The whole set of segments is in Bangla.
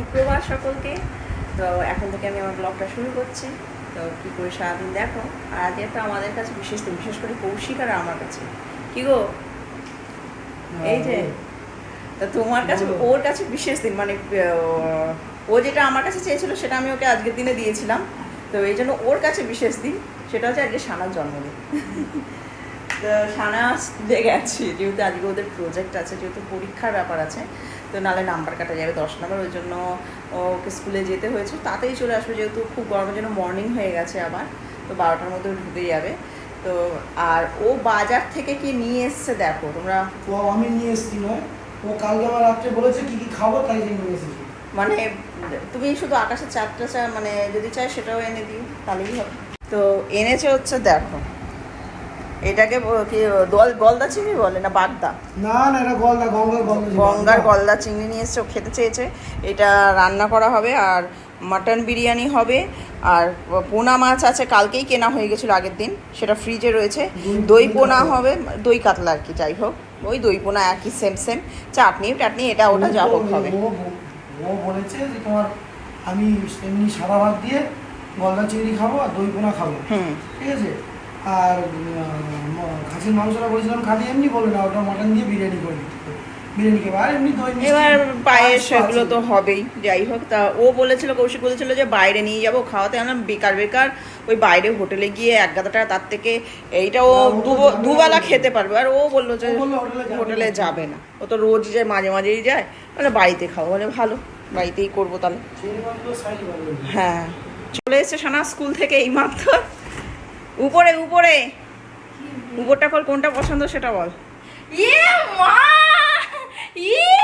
সুপ্রভাত সকলকে। তো এখন থেকে আমি আমার ব্লগটা শুরু করছি। তো কী করে সারাদিন দেখো? আর আজকে তো আমাদের কাছে বিশেষ বিশেষ করে কৌশিক আর আমার কাছে। কি গো? এই যে তা তোমার কাছে ওর কাছে বিশেষ দিন মানে ও যেটা আমার কাছে চেয়েছিল সেটা আমি ওকে আজকের দিনে দিয়েছিলাম। তো এই জন্য ওর কাছে বিশেষ দিন সেটা হচ্ছে আজকে সানার জন্মদিন। তো সানা গেছে যেহেতু আজকে ওদের প্রজেক্ট আছে যেহেতু পরীক্ষার ব্যাপার আছে। তো নাহলে নাম্বার কাটা যাবে দশ নম্বর ওই জন্য ওকে স্কুলে যেতে হয়েছে। তাতেই চলে আসবে যেহেতু খুব গরমের জন্য মর্নিং হয়ে গেছে আবার তো বারোটার মধ্যে ঢুকে যাবে। তো আর ও বাজার থেকে কি নিয়ে এসছে দেখো তোমরা ও আমি নিয়ে এসেছি নয়। ও কালকে আমার রাত্রে বলেছে কি কি খাব তাই নিয়ে এসেছি। মানে তুমি শুধু আকাশের চারটা চা মানে যদি চাই সেটাও এনে দিও তাহলেই হবে। তো এনেছে হচ্ছে দেখো এটাকে কি দল গলদা চিংড়ি বলে না বাগদা? না না এটা গলদা গঙ্গার গলদা গঙ্গার গলদা চিংড়ি নিয়ে এসছে খেতে চেয়েছে। এটা রান্না করা হবে আর মাটন বিরিয়ানি হবে আর পোনা মাছ আছে কালকেই কেনা হয়ে গেছিল আগের দিন সেটা ফ্রিজে রয়েছে। দই- পোনা হবে। দই কাতলা আর কি যাই হোক। ওই দই পোনা একই সেম সেম চাটনি টাটনি এটা ওটা যা হোক হবে। ও- বলেছে যে তোমার আমি এমনি সাদা ভাত দিয়ে গলদা চিংড়ি খাব আর দই পোনা খাব। হুম। ঠিক আছে? আর খাসির মাংসটা বলেছিলাম খালি এমনি বলবে না ওটা মাটন দিয়ে বিরিয়ানি করে দিতে বিরিয়ানি খাব। আর এমনি দই এবার পায়েস এগুলো তো হবেই। যাই হোক তা ও বলেছিল কৌশিক বলেছিল যে বাইরে নিয়ে যাব খাওয়াতে। আমরা বেকার বেকার। ওই বাইরে হোটেলে গিয়ে এক গাদা টাকা তার থেকে এইটা ও। দুবেলা খেতে পারবে। আর ও বলল যে হোটেলে যাবে। না। ও তো রোজ যায় মাঝে মাঝেই যায়। মানে বাড়িতে খাও বলে ভালো বাড়িতেই করব তাহলে। হ্যাঁ। চলে এসছে সানা স্কুল থেকে এই মাত্র উপরে উপরে। উপরটা কল কোনটা পছন্দ সেটা বল। ইয়ে ইয়ে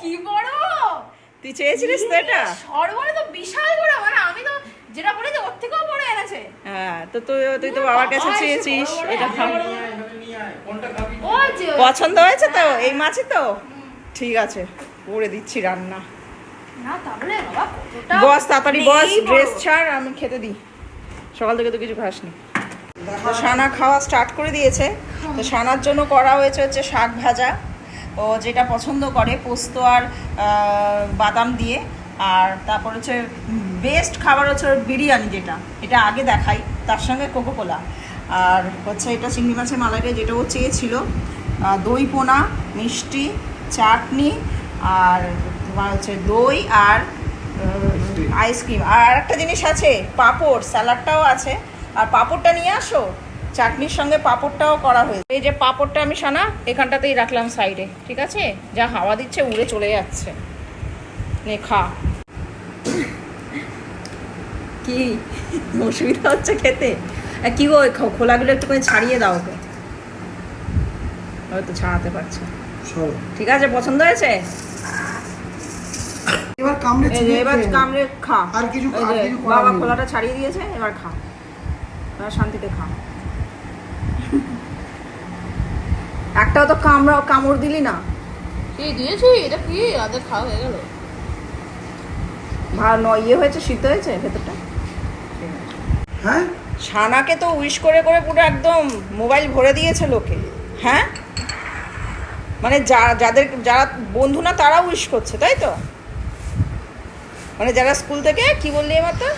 কি বড়! তুই চেয়েছিলিস তো এটা? সরবরে তো বিশাল বড় মানে আমি তো যেটা বলেছি ওর থেকেও বড় এনেছে। হ্যাঁ তো তুই তুই তো বাবার কাছে চেয়েছিস এটা খা ও যে পছন্দ হয়েছে তো? এই মাছই তো? ঠিক আছে করে দিচ্ছি রান্না। বস তাড়াতাড়ি বস ড্রেস ছাড় আমি খেতে দিই। সকাল থেকে তো কিছু খাসনি। তো সানা খাওয়া স্টার্ট করে দিয়েছে। তো সানার জন্য করা হয়েছে হচ্ছে শাক ভাজা। ও যেটা পছন্দ করে পোস্ত আর বাদাম দিয়ে। আর তারপর হচ্ছে বেস্ট খাবার হচ্ছে বিরিয়ানি যেটা। এটা আগে দেখাই তার সঙ্গে কোকো কোলা আর হচ্ছে এটা চিংড়ি মাছের মালাইটা যেটা ও চেয়েছিল। দই পোনা মিষ্টি চাটনি আর তোমার হচ্ছে দই আর আইসক্রিম আর একটা জিনিস আছে পাঁপড় স্যালাডটাও আছে। আর পাঁপড়টা নিয়ে আসো। চাটনির সঙ্গে পাঁপড়টাও করা হয়েছে। এই যে পাঁপড়টা আমি সানা এখানটাতেই রাখলাম সাইডে ঠিক আছে? যা হাওয়া দিচ্ছে উড়ে চলে যাচ্ছে। নে খা। কি? অসুবিধা হচ্ছে খেতে? কি গো খোলাগুলো একটুখানি ছাড়িয়ে দাও ওকে। হয়তো ছাড়াতে পারছে। ঠিক আছে পছন্দ হয়েছে? এবার কামড়ে এবার কামড়ে খা। আর কিছু- বাবা খোলাটা ছাড়িয়ে দিয়েছে এবার খা। এবার শান্তিতে খা একটাও তো কামড়া কামড় দিলি না। কি দিয়েছি? এটা কি? আদে খাওয়া হয়ে গেল। ভালো ইয়ে হয়েছে সিদ্ধ হয়েছে ভেতরটা? হ্যাঁ? ছানাকে তো উইশ করে করে পুরো একদম মোবাইল ভরে দিয়েছে লোকে। হ্যাঁ? মানে যা যাদের যারা বন্ধু না তারা উইশ করছে তাই তো? মানে যারা স্কুল থেকে কি বললি এবার তো?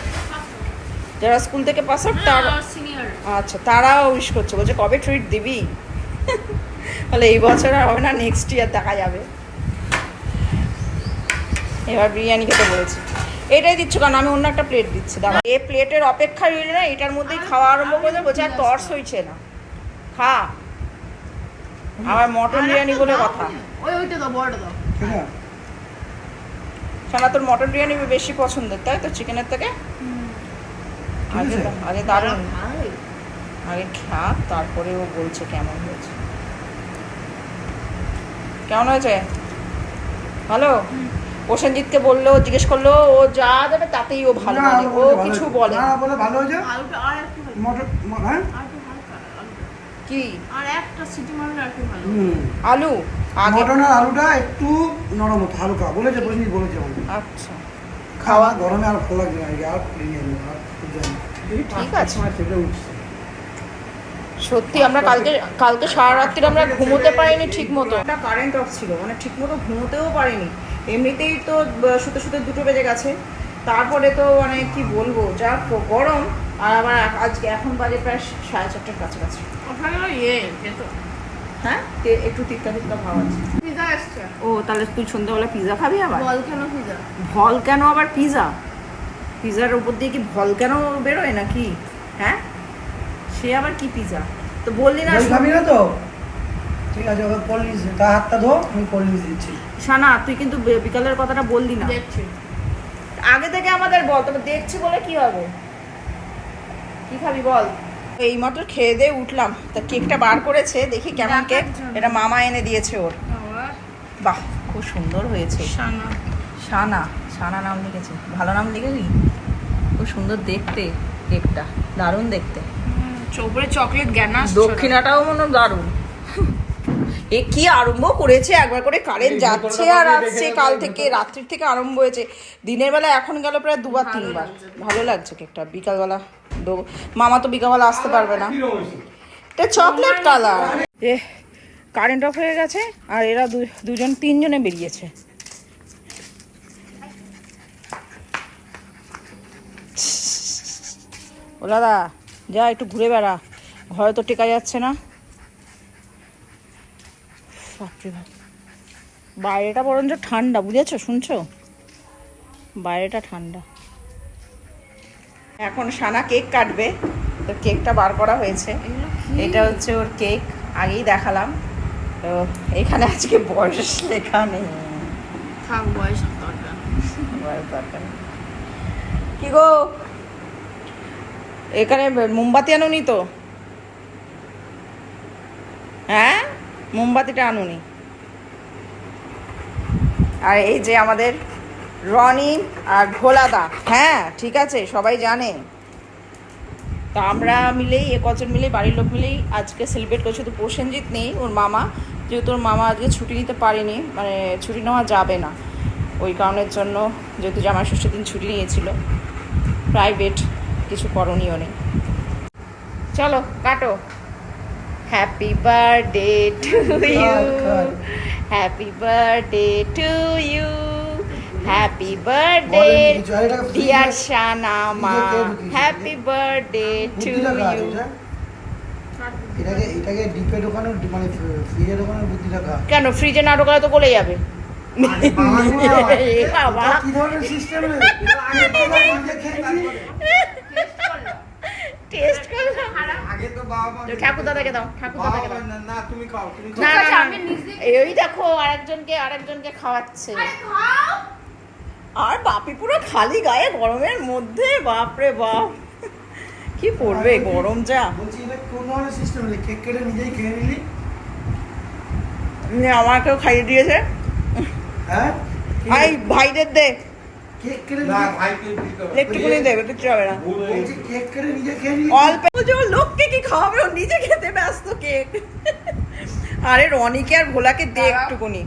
যারা স্কুল থেকে পাস আউট তার সিনিয়র আচ্ছা তারাও উইশ করছে। বলছে কবে ট্রিট দিবি? তাহলে এই বছর আর হবে না নেক্সট ইয়ার দেখা যাবে। এবার বিরিয়ানি খেতে বলেছি। এটাই দিচ্ছ কারণ আমি অন্য একটা প্লেট দিচ্ছি দাঁড়া। এ প্লেটের অপেক্ষা রইলে না এটার মধ্যেই খাওয়া আরম্ভ করে বলছে আর টর্চ হয়েছে না। খা। আবার মটন বিরিয়ানি বলে কথা। ওই ওইটা দাও বড়টা দাও। ঠিক আছে তোর মটন বিরিয়ানি বেশি পছন্দের তাই তো? চিকেনের থেকে? আগে আগে দারুণ। আগে খা তারপরে ও বলছে কেমন হয়েছে। কেমন হয়েছে? ভালো? প্রসেনজিৎকে বলল জিজ্ঞেস করল ও যা দেবে তাতেই ও ভালো মানে ও কিছু বলে না ভালো হয়েছে। আলুটা একটু মটর হ্যাঁ। কি? আর একটা সিটি মারলে আর একটু ভালো আলু? আগে আলুটা একটু নরম হতো হালকা। বলেছে বলেছে আচ্ছা। খাওয়া গরমে আর ভালো না আর ঠিক আছে। সত্যি আমরা কালকে কালকে সারা রাত্রি আমরা ঘুমোতে পারিনি ঠিক মতো একটা কারেন্ট অফ ছিল মানে ঠিক মতো ঘুমোতেও পারিনি। এমনিতেই তো শুতে শুতে দুটো বেজে গেছে। তারপরে তো মানে কি বলব যা গরম আর আবার আজকে এখন বাজে প্রায় সাড়ে চারটার কাছাকাছি। ইয়ে হ্যাঁ? একটু তিক্তা তিক্তা ভাব আছে। ও তাহলে তুই সন্ধ্যাবেলা পিৎজা খাবি আবার? বল কেন পিজা ভল কেন আবার পিৎজা পিৎজার উপর দিয়ে কি ভল কেন বেরোয় নাকি? হ্যাঁ? সে আবার কি পিৎজা তো বললি না খাবি না তো? ঠিক আছে ওকে পল্লিশ তার হাতটা ধো আমি পল্লিশ দিচ্ছি। সানা তুই কিন্তু বিকালের কথাটা বললি না। দেখছি। আগে থেকে আমাদের বল তবে দেখছি বলে কি হবে? কি খাবি বল? এই মাত্র খেয়ে দিয়ে উঠলাম। তা কেকটা বার করেছে দেখি কেমন কেক। এটা মামা এনে দিয়েছে ওর। বাহ খুব সুন্দর হয়েছে। সানা সানা সানা নাম লিখেছে। ভালো নাম লিখেছি খুব সুন্দর দেখতে কেকটা দারুণ দেখতে। চোপড়ে চকলেট জ্ঞানা দক্ষিণাটাও মনে দারুণ। এ কি আরম্ভ করেছে? একবার করে কারেন্ট যাচ্ছে আর আসছে কাল তো। থেকে রাত্রির থেকে আরম্ভ হয়েছে। দিনের বেলা এখন গেল প্রায় দুবার তিনবার। ভালো লাগছে কেকটা। বিকালবেলা মামা তো বিকালবেলা আসতে পারবে না। এটা চকলেট কালার এ কারেন্ট অফ হয়ে গেছে আর এরা দুজন তিনজনে বেরিয়েছে। ও দাদা যা একটু ঘুরে বেড়া ঘরে তো টেকা যাচ্ছে না। বাইরেটা বরঞ্চ ঠান্ডা বুঝেছ শুনছো? বাইরেটা ঠান্ডা। এখন সানা কেক কাটবে তো কেকটা বার করা হয়েছে। এটা হচ্ছে ওর কেক আগেই দেখালাম। তো এখানে আজকে বয়স লেখা নেই। থাক বয়স দরকার। বয়স দরকার কি গো? এখানে মোমবাতি আনুনি তো? হ্যাঁ? মোমবাতিটা আনুনি। আর এই যে আমাদের রনি আর ভোলাদা হ্যাঁ ঠিক আছে সবাই জানে। তো আমরা মিলেই এ কজন মিলেই বাড়ির লোক মিলেই আজকে সেলিব্রেট করছি। তো প্রসেনজিৎ নেই ওর মামা। যেহেতু ওর মামা আজকে ছুটি নিতে পারেনি মানে ছুটি নেওয়া যাবে না। ওই কারণের জন্য যেহেতু জামাই ষষ্ঠীর দিন ছুটি নিয়েছিল প্রাইভেট কিছু করণীয় নেই। চলো কাটো। Happy birthday to you. Happy birthday to you happy birthday dear Shanama happy birthday to you এটাকে এটাকে ডিপে ঢোকানো মানে ফ্রিজে ঢোকানোর বুদ্ধিটা কার? কেন ফ্রিজে না ঢোকালে তো গলে যাবে? এ বাবা কি ধরনের সিস্টেম টেস্ট করলাম আগে তো বাবা ঠাকুর দাদাকে দাও ঠাকুর দাদাকে মা দাও। না, না তুমি খাও তুমি না না আমি নিজে- এই দেখো আরেকজনকে আরেকজনকে খাওয়াচ্ছে। আর বাপি পুরো খালি গায়ে গরমের মধ্যে বাপরে বাপ। কি পড়বে গরম যা। বলছি এটা কোন ধরনের সিস্টেম কেক কেটে নিজেই খেয়ে নিলি? আমাকেও খাইয়ে দিয়েছে। হ্যাঁ? আই ভাইদের দে। কেক কেটে না নিজে- ভাইকে দিতে হবে। একটুকুনি দেবে হবে না। অল্প যে লোককে কি খাওয়াবে ও নিজে খেতে ব্যস্ত কেক আরে রনিকে আর ভোলাকে দে একটুকুনি।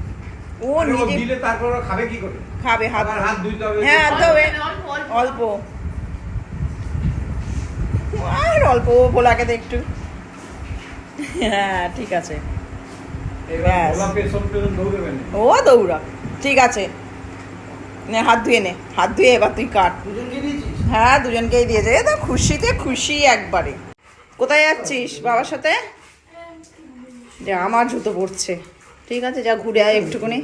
ও আরে নিজে তারপর খাবে কি করে? খাবে হাত হ্যাঁ হাত ধোবে। অল্প, আর অল্প ভোলাকে দে একটু। হ্যাঁ ঠিক আছে। ও দৌড়া। ঠিক আছে। নে হাত ধুয়ে নে। হাত ধুয়ে এবার তুই কাট। হ্যাঁ দুজনকেই দিয়েছে। তো খুশিতে খুশি একবারে। কোথায় যাচ্ছিস বাবার সাথে? যে আমার জুতো পড়ছে ঠিক আছে যা ঘুরে আয় একটুখানি।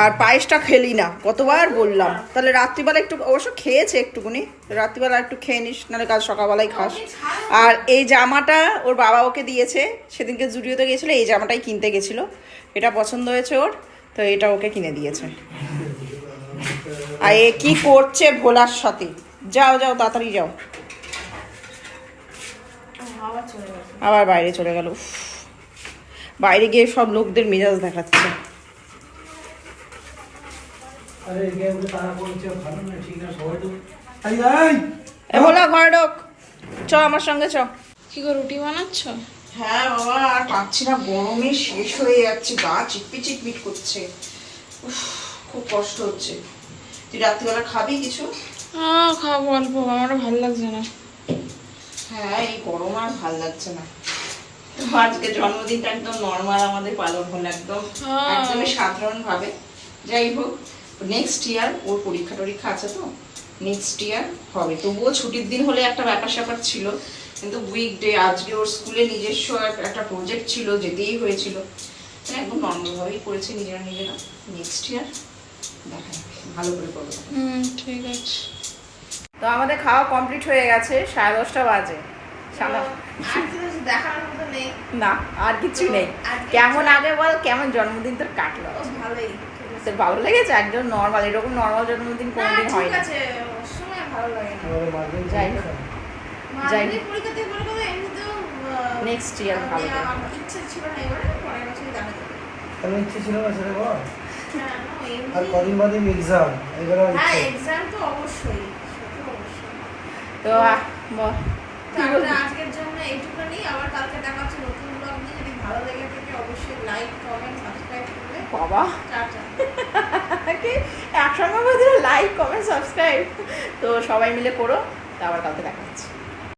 আর পায়েসটা খেলি না কতবার বললাম। তাহলে রাত্রিবেলা একটু অবশ্য খেয়েছে একটুকুনি। রাত্রিবেলা একটু খেয়ে নিস নাহলে কাল সকালবেলায় খাস। আর এই জামাটা ওর বাবা ওকে দিয়েছে সেদিনকে জুডিওতে গিয়েছিল এই জামাটাই কিনতে গেছিল। এটা পছন্দ হয়েছে ওর তো এটা ওকে কিনে দিয়েছে। আর এ কি করছে ভোলার সাথে? যাও যাও তাড়াতাড়ি যাও। আবার বাইরে চলে গেল বাইরে গিয়ে সব লোকদের মেজাজ দেখাচ্ছে। আরে গিয়ে বলে তারা বলছে ভালো না ঠিক না সবাই তো আই আই এ ঘরে ঢোক চ আমার সঙ্গে চ। কি গো রুটি বানাচ্ছ? হ্যাঁ বাবা আর পাচ্ছি না গরমে শেষ হয়ে যাচ্ছে গা চিকপি চিকপিট করছে। খুব কষ্ট হচ্ছে। তুই রাত্রিবেলা খাবি কিছু? হ্যাঁ খাব অল্প আমারও ভালো লাগছে না। হ্যাঁ এই গরম আর ভালো লাগছে না। আজকে জন্মদিনটা একদম নর্মাল আমাদের পালন হলো একদম। হ্যাঁ। একদমই সাধারণ ভাবে যাই হোক। নেক্সট ইয়ার ওর পরীক্ষা টরীক্ষা আছে তো? নেক্সট ইয়ার হবে। তবুও ছুটির দিন হলে একটা ব্যাপার স্যাপার ছিল। কিন্তু উইকডে আজকে ওর স্কুলে নিজস্ব একটা প্রজেক্ট ছিল যেতেই হয়েছিল। মানে একদম নর্মালভাবেই করেছে নিজেরা নিজেরা। নেক্সট ইয়ার দেখা যাবে ভালো করে করবে হুম ঠিক আছে। তো আমাদের খাওয়া কমপ্লিট হয়ে গেছে সাড়ে দশটা বাজে। না আর কিছু নেই। কেমন আগে বল কেমন জন্মদিন তোর কাটলো? ভালোই। তোর ভালো লেগেছে একদম নর্মাল এরকম নর্মাল জন্মদিন কোনোদিন হয় ঠিক না আছে সময় ভালো লাগে না। আমাদের যাই হোক। Next year ভালো ইচ্ছে ছিল না এবারে পরের বছরই ইচ্ছে ছিল না সেটা বল? হ্যাঁ, আর কদিন বাদে এক্সাম এবারে হ্যাঁ এক্সাম তো অবশ্যই তো অবশ্যই। তো আহ, বল, কি তাহলে আজকের জন্য এইটুকুনি আবার কালকে দেখা হচ্ছে নতুন ব্লগ নিয়ে। যদি ভালো লেগে থাকে অবশ্যই লাইক কমেন্ট সাবস্ক্রাইব বাবা। একসঙ্গে লাইক কমেন্ট সাবস্ক্রাইব তো সবাই মিলে করো তো আবার কালকে দেখা হচ্ছে।